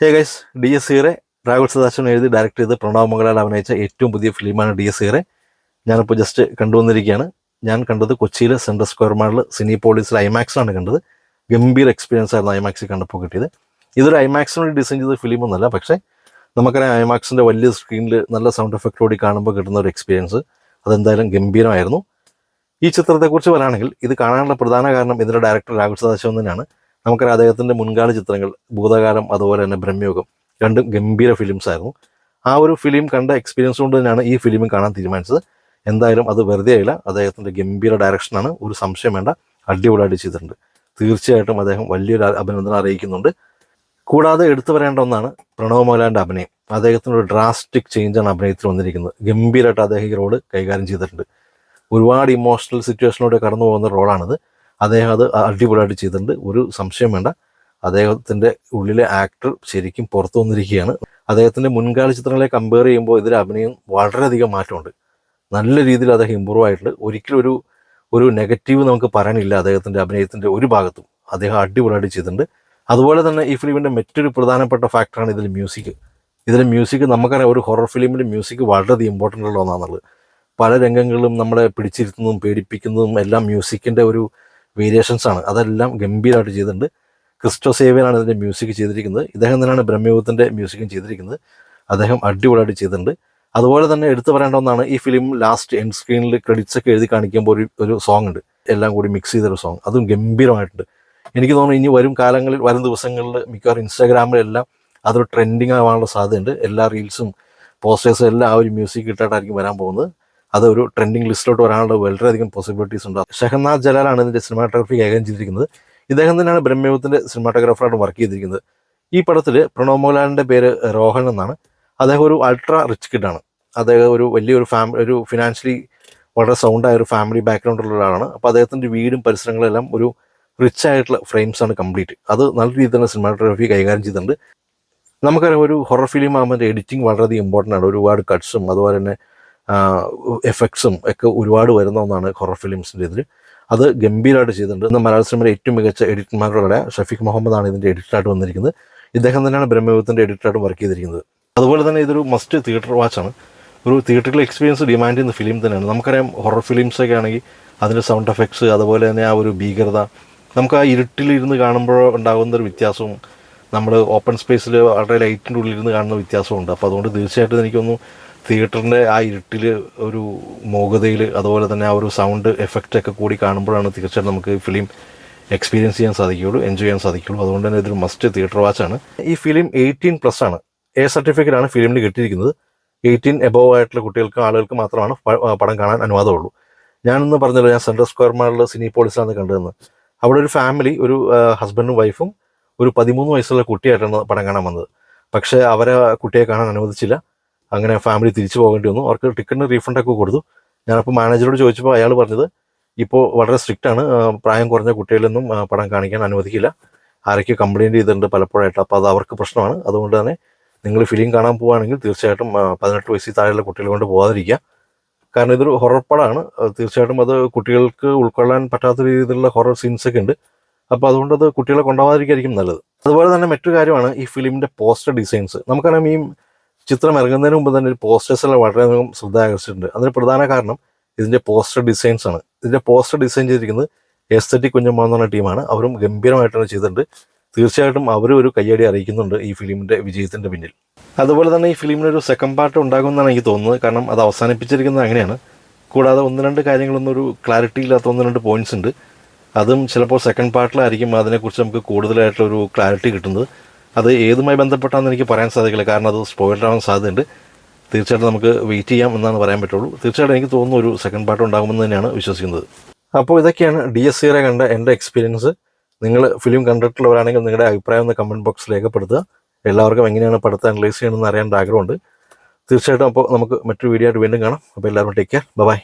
Hey guys Dies Irae Rahul Sadasivan എഴുതി direct ചെയ്ത് പ്രണവ് മംഗലാൽ അഭിനയിച്ച ഏറ്റവും പുതിയ ഫിലിമാണ് ഡി എസ് സീറെ ഞാനിപ്പോൾ ജസ്റ്റ് കണ്ടുവന്നിരിക്കുകയാണ്. ഞാൻ കണ്ടത് കൊച്ചിയിലെ സെൻട്രൽ സ്ക്വയർ മാളിൽ സിനി പോളീസിൽ ഐമാക്സിലാണ് കണ്ടത്. ഗംഭീർ എക്സ്പീരിയൻസ് ആയിരുന്നു ഐമാക്സിൽ കണ്ടപ്പോൾ കിട്ടിയത്. ഇതൊരു ഐമാക്സിന് ഡിസൈൻ ചെയ്ത ഫിലിം ഒന്നല്ല പക്ഷേ നമുക്കറിയാം ഐമാക്സിന്റെ വലിയ സ്ക്രീനിൽ നല്ല സൗണ്ട് എഫക്റ്റ് കൂടി കാണുമ്പോൾ കിട്ടുന്ന ഒരു എക്സ്പീരിയൻസ് അതെന്തായാലും ഗംഭീരമായിരുന്നു. ഈ ചിത്രത്തെക്കുറിച്ച് പറയുകയാണെങ്കിൽ ഇത് കാണാനുള്ള പ്രധാന കാരണം ഇതിന്റെ ഡയറക്ടർ രാഹുൽ സദാശിവൻ തന്നെയാണ്. നമുക്കറിയാം അദ്ദേഹത്തിന്റെ മുൻകാല ചിത്രങ്ങൾ ഭൂതകാലം അതുപോലെ തന്നെ ബ്രഹ്മയുഗം രണ്ടും ഗംഭീര ഫിലിംസ് ആയിരുന്നു. ആ ഒരു ഫിലിം കണ്ട എക്സ്പീരിയൻസ് കൊണ്ട് തന്നെയാണ് ഈ ഫിലിം കാണാൻ തീരുമാനിച്ചത്. എന്തായാലും അത് വെറുതെ ആയില്ല. അദ്ദേഹത്തിന്റെ ഗംഭീര ഡയറക്ഷനാണ് ഒരു സംശയം വേണ്ട. അടിപൊളിയായിട്ട് ചെയ്തിട്ടുണ്ട്. തീർച്ചയായിട്ടും അദ്ദേഹം വലിയൊരു അഭിനന്ദനം അറിയിക്കുന്നുണ്ട്. കൂടാതെ എടുത്തു പറയേണ്ട ഒന്നാണ് പ്രണവ് മോഹൻലാലിന്റെ അഭിനയം. അദ്ദേഹത്തിന്റെ ഒരു ഡ്രാസ്റ്റിക് ചേഞ്ചാണ് അഭിനയത്തിൽ വന്നിരിക്കുന്നത്. ഗംഭീരമായിട്ട് അദ്ദേഹം ഈ റോഡ് കൈകാര്യം ചെയ്തിട്ടുണ്ട്. ഒരുപാട് ഇമോഷണൽ സിറ്റുവേഷനിലൂടെ കടന്നു പോകുന്ന റോളാണിത് അദ്ദേഹം അത് അടിപൊളിയായിട്ട് ചെയ്തിട്ടുണ്ട്. ഒരു സംശയം വേണ്ട. അദ്ദേഹത്തിന്റെ ഉള്ളിലെ ആക്ടർ ശരിക്കും പുറത്തു വന്നിരിക്കുകയാണ്. അദ്ദേഹത്തിന്റെ മുൻകാല ചിത്രങ്ങളെ കമ്പയർ ചെയ്യുമ്പോൾ ഇതിൽ അഭിനയം വളരെയധികം മാറ്റമുണ്ട്. നല്ല രീതിയിൽ അദ്ദേഹം ഇമ്പ്രൂവ് ആയിട്ടുണ്ട്. ഒരിക്കലും ഒരു ഒരു നെഗറ്റീവ് നമുക്ക് പറയാനില്ല അദ്ദേഹത്തിന്റെ അഭിനയത്തിന്റെ ഒരു ഭാഗത്തും. അദ്ദേഹം അടിപൊളിയായിട്ട് ചെയ്തിട്ടുണ്ട്. അതുപോലെ തന്നെ ഈ ഫിലിമിന്റെ മറ്റൊരു പ്രധാനപ്പെട്ട ഫാക്ടറാണ് ഇതിൽ മ്യൂസിക് ഇതിലെ മ്യൂസിക് നമുക്കറിയാം ഒരു ഹൊറർ ഫിലിമിന്റെ മ്യൂസിക് വളരെയധികം ഇമ്പോർട്ടന്റ് ഉള്ള ഒന്നാണെന്നുള്ളത്. പല രംഗങ്ങളിലും നമ്മളെ പിടിച്ചിരുത്തുന്നതും പേടിപ്പിക്കുന്നതും എല്ലാം മ്യൂസിക്കിന്റെ ഒരു വേരിയേഷൻസ് ആണ്. അതെല്ലാം ഗംഭീരമായിട്ട് ചെയ്തിട്ടുണ്ട്. ക്രിസ്റ്റോ സേവ്യനാണ് ഇതിന്റെ മ്യൂസിക് ചെയ്തിരിക്കുന്നത്. ഇദ്ദേഹം തന്നെയാണ് ബ്രഹ്മയുഗത്തിന്റെ മ്യൂസിക്കും ചെയ്തിരിക്കുന്നത്. അദ്ദേഹം അടിപൊളിയായിട്ട് ചെയ്തിട്ടുണ്ട്. അതുപോലെ തന്നെ എടുത്തു പറയേണ്ട ഒന്നാണ് ഈ ഫിലിം ലാസ്റ്റ് എൻഡ് സ്ക്രീനിൽ ക്രെഡിറ്റ്സ് ഒക്കെ എഴുതി കാണിക്കുമ്പോൾ ഒരു ഒരു സോങ് ഉണ്ട്. എല്ലാം കൂടി മിക്സ് ചെയ്തൊരു സോങ് അതും ഗംഭീരമായിട്ടുണ്ട്. എനിക്ക് തോന്നുന്നു ഇനി വരും കാലങ്ങളിൽ വരും ദിവസങ്ങളിൽ മിക്കവാറും ഇൻസ്റ്റാഗ്രാമിലെല്ലാം അതൊരു ട്രെൻഡിങ് ആവാനുള്ള സാധ്യതയുണ്ട്. എല്ലാ റീൽസും പോസ്റ്റേഴ്സും എല്ലാം ആ ഒരു മ്യൂസിക് ഇട്ടിട്ടായിരിക്കും വരാൻ പോകുന്നത്. അതൊരു ട്രെൻഡിങ് ലിസ്റ്റിലോട്ട് വരാനുള്ള വളരെയധികം പോസിബിലിറ്റീസ് ഉണ്ട്. ഷെഹനാഥ് ജലാലാണ് ഇതിന്റെ സിനിമാറ്റോഗ്രഫി കൈകാര്യം ചെയ്തിരിക്കുന്നത്. ഇദ്ദേഹം തന്നെയാണ് ബ്രഹ്മയുഗത്തിന്റെ സിനിമാറ്റോഗ്രാഫറായിട്ട് വർക്ക് ചെയ്തിരിക്കുന്നത്. ഈ പടത്തിൽ പ്രണവ് മോഹൻലാലിന്റെ പേര് റോഹൻ എന്നാണ്. അദ്ദേഹം ഒരു അൾട്രാ റിച്ച് കിഡാണ് അദ്ദേഹം ഒരു വലിയൊരു ഫാമിലി ഒരു ഫിനാൻഷ്യലി വളരെ സൗണ്ടായ ഒരു ഫാമിലി ബാക്ക്ഗ്രൗണ്ടുള്ള ഒരാളാണ്. അപ്പോൾ അദ്ദേഹത്തിന്റെ വീടും പരിസരങ്ങളെല്ലാം ഒരു റിച്ച് ആയിട്ടുള്ള ഫ്രെയിംസ് ആണ് കംപ്ലീറ്റ് അത് നല്ല രീതിയിൽ തന്നെ സിനിമാറ്റോഗ്രഫി കൈകാര്യം ചെയ്തിട്ടുണ്ട്. നമുക്കറിയാം ഒരു ഹൊറർ ഫിലിം ആകുമ്പോൾ എഡിറ്റിംഗ് വളരെയധികം ഇമ്പോർട്ടന്റ് ആണ്. ഒരുപാട് കട്ട്സും അതുപോലെ തന്നെ എഫക്ട്സും ഒക്കെ ഒരുപാട് വരുന്ന ഒന്നാണ് ഹൊറർ ഫിലിംസിന്റെ ഇതിൽ അത് ഗംഭീരമായിട്ട് ചെയ്തിട്ടുണ്ട്. ഇന്ന് മലയാള സിനിമയിലെ ഏറ്റവും മികച്ച എഡിറ്റർമാരുടെ ഷഫീഖ് മുഹമ്മദാണ് ഇതിന്റെ എഡിറ്ററായിട്ട് വന്നിരിക്കുന്നത്. ഇദ്ദേഹം തന്നെയാണ് ബ്രഹ്മയുഗത്തിന്റെ എഡിറ്ററായിട്ട് വർക്ക് ചെയ്തിരിക്കുന്നത്. അതുപോലെ തന്നെ ഇതൊരു മസ്റ്റ് തിയേറ്റർ വാച്ചാണ് ഒരു തിയേറ്ററിലെ എക്സ്പീരിയൻസ് ഡിമാൻഡ് ചെയ്യുന്ന ഫിലിം തന്നെയാണ്. നമുക്കറിയാം ഹൊറർ ഫിലിംസ് ഒക്കെ ആണെങ്കിൽ അതിന്റെ സൗണ്ട് എഫക്ട്സ് അതുപോലെ തന്നെ ആ ഒരു ഭീകരത നമുക്ക് ആ ഇരുട്ടിലിരുന്ന് കാണുമ്പോൾ ഉണ്ടാകുന്ന ഒരു വ്യത്യാസവും നമ്മൾ ഓപ്പൺ സ്പേസിൽ വളരെ ലൈറ്റിന്റെ ഉള്ളിൽ നിന്ന് കാണുന്ന വ്യത്യാസമുണ്ട്. അപ്പോൾ അതുകൊണ്ട് തീർച്ചയായിട്ടും എനിക്കൊന്നും തിയേറ്ററിന്റെ ആ ഇരുട്ടിൽ ഒരു മോഗതയിൽ അതുപോലെ തന്നെ ആ ഒരു സൗണ്ട് എഫക്റ്റൊക്കെ കൂടി കാണുമ്പോഴാണ് തീർച്ചയായിട്ടും നമുക്ക് ഫിലിം എക്സ്പീരിയൻസ് ചെയ്യാൻ സാധിക്കുകയുള്ളൂ എൻജോയ് ചെയ്യാൻ സാധിക്കുകയുള്ളൂ. അതുകൊണ്ട് തന്നെ ഇതൊരു മസ്റ്റ് തിയേറ്റർ വാച്ച് ആണ്. ഈ ഫിലിം എയ്റ്റീൻ പ്ലസ് ആണ്. എ സർട്ടിഫിക്കറ്റ് ആണ് ഫിലിമിന് കിട്ടിയിരിക്കുന്നത്. എയ്റ്റീൻ എബോവ് ആയിട്ടുള്ള കുട്ടികൾക്കും ആളുകൾക്ക് മാത്രമാണ് പടം കാണാൻ അനുവാദമുള്ളൂ. ഞാനിന്ന് പറഞ്ഞല്ലോ ഞാൻ സെൻട്രൽ സ്ക്വയർ മാളിൽ സിനി പോളിസാണ് കണ്ടതെന്ന്. അവിടെ ഒരു ഫാമിലി ഒരു ഹസ്ബൻഡും വൈഫും ഒരു പതിമൂന്ന് വയസ്സുള്ള കുട്ടിയായിട്ടാണ് പടം കാണാൻ വന്നത്. പക്ഷേ അവരെ കുട്ടിയെ കാണാൻ അനുവദിച്ചില്ല. അങ്ങനെ ഫാമിലി തിരിച്ചു പോകേണ്ടി വന്നു. അവർക്ക് ടിക്കറ്റിന് റീഫണ്ടൊക്കെ കൊടുത്തു. ഞാനപ്പോൾ മാനേജറോട് ചോദിച്ചപ്പോൾ അയാൾ പറഞ്ഞത് ഇപ്പോൾ വളരെ സ്ട്രിക്റ്റ് ആണ്. പ്രായം കുറഞ്ഞ കുട്ടികളിലൊന്നും പടം കാണിക്കാൻ അനുവദിക്കില്ല. ആരൊക്കെ കംപ്ലയിന്റ് ചെയ്തിട്ടുണ്ട് പലപ്പോഴായിട്ട്. അപ്പോൾ അത് അവർക്ക് പ്രശ്നമാണ്. അതുകൊണ്ട് തന്നെ നിങ്ങൾ ഫിലിം കാണാൻ പോവുകയാണെങ്കിൽ തീർച്ചയായിട്ടും പതിനെട്ട് വയസ്സിൽ താഴെയുള്ള കുട്ടികളെ കൊണ്ട് പോകാതിരിക്കുക കാരണം ഇതൊരു ഹൊറർ പടമാണ്. തീർച്ചയായിട്ടും അത് കുട്ടികൾക്ക് ഉൾക്കൊള്ളാൻ പറ്റാത്ത രീതിയിലുള്ള ഹൊറർ സീൻസൊക്കെ ഉണ്ട്. അപ്പോൾ അതുകൊണ്ട് അത് കുട്ടികളെ കൊണ്ടുപോകാതിരിക്കും നല്ലത്. അതുപോലെ തന്നെ മറ്റൊരു കാര്യമാണ് ഈ ഫിലിമിന്റെ പോസ്റ്റർ ഡിസൈൻസ്. നമുക്കറിയാം ഈ ചിത്രം ഇറങ്ങുന്നതിന് മുമ്പ് തന്നെ പോസ്റ്റേഴ്സ് എല്ലാം വളരെയധികം ശ്രദ്ധ ആകർഷിച്ചിട്ടുണ്ട് അതിന് പ്രധാന കാരണം ഇതിന്റെ പോസ്റ്റർ ഡിസൈൻസ് ആണ്. ഇതിന്റെ പോസ്റ്റർ ഡിസൈൻ ചെയ്തിരിക്കുന്നത് എസ്തറ്റിക് കുഞ്ഞമ്മ എന്ന് പറഞ്ഞ ടീമാണ്. അവരും ഗംഭീരമായിട്ടാണ് ചെയ്തിട്ടുണ്ട്. തീർച്ചയായിട്ടും അവരും ഒരു കയ്യടി അറിയിക്കുന്നുണ്ട് ഈ ഫിലിമിന്റെ വിജയത്തിന്റെ പിന്നിൽ. അതുപോലെ തന്നെ ഈ ഫിലിമിനൊരു സെക്കൻഡ് പാർട്ട് ഉണ്ടാകുമെന്നാണ് എനിക്ക് തോന്നുന്നത്. കാരണം അത് അവസാനിപ്പിച്ചിരിക്കുന്നത് അങ്ങനെയാണ്. കൂടാതെ ഒന്ന് രണ്ട് കാര്യങ്ങളൊന്നും ഒരു ക്ലാരിറ്റി ഇല്ലാത്ത ഒന്ന് രണ്ട് പോയിന്റ്സ് ഉണ്ട്. അതും ചിലപ്പോൾ സെക്കൻഡ് പാർട്ടിലായിരിക്കും അതിനെക്കുറിച്ച് നമുക്ക് കൂടുതലായിട്ടൊരു ക്ലാരിറ്റി കിട്ടുന്നത്. അത് ഏതുമായി ബന്ധപ്പെട്ടാണെന്ന് എനിക്ക് പറയാൻ സാധിക്കില്ല. കാരണം അത് സ്പോയിലർ ആവാൻ സാധ്യതയുണ്ട്. തീർച്ചയായിട്ടും നമുക്ക് വെയിറ്റ് ചെയ്യാം എന്നാണ് പറയാൻ പറ്റുള്ളൂ. തീർച്ചയായിട്ടും എനിക്ക് തോന്നുന്നു ഒരു സെക്കൻഡ് പാർട്ട് ഉണ്ടാകുമെന്ന് തന്നെയാണ് വിശ്വസിക്കുന്നത്. അപ്പോൾ ഇതൊക്കെയാണ് ഡി എസ് സിയുടെ കണ്ട എന്റെ എക്സ്പീരിയൻസ് നിങ്ങൾ ഫിലിം കണ്ടിട്ടുള്ളവരാണെങ്കിൽ നിങ്ങളുടെ അഭിപ്രായം ഒന്ന് കമന്റ് ബോക്സിൽ രേഖപ്പെടുത്തുക. എല്ലാവർക്കും എങ്ങനെയാണ് പടത്തെ അനലൈസ് ചെയ്യണമെന്ന് അറിയാൻ ആഗ്രഹമുണ്ട്. തീർച്ചയായിട്ടും അപ്പോൾ നമുക്ക് മറ്റൊരു വീഡിയോ ആയിട്ട് വീണ്ടും കാണാം. അപ്പോൾ എല്ലാവരും ടേക്ക് കെയർ ബൈ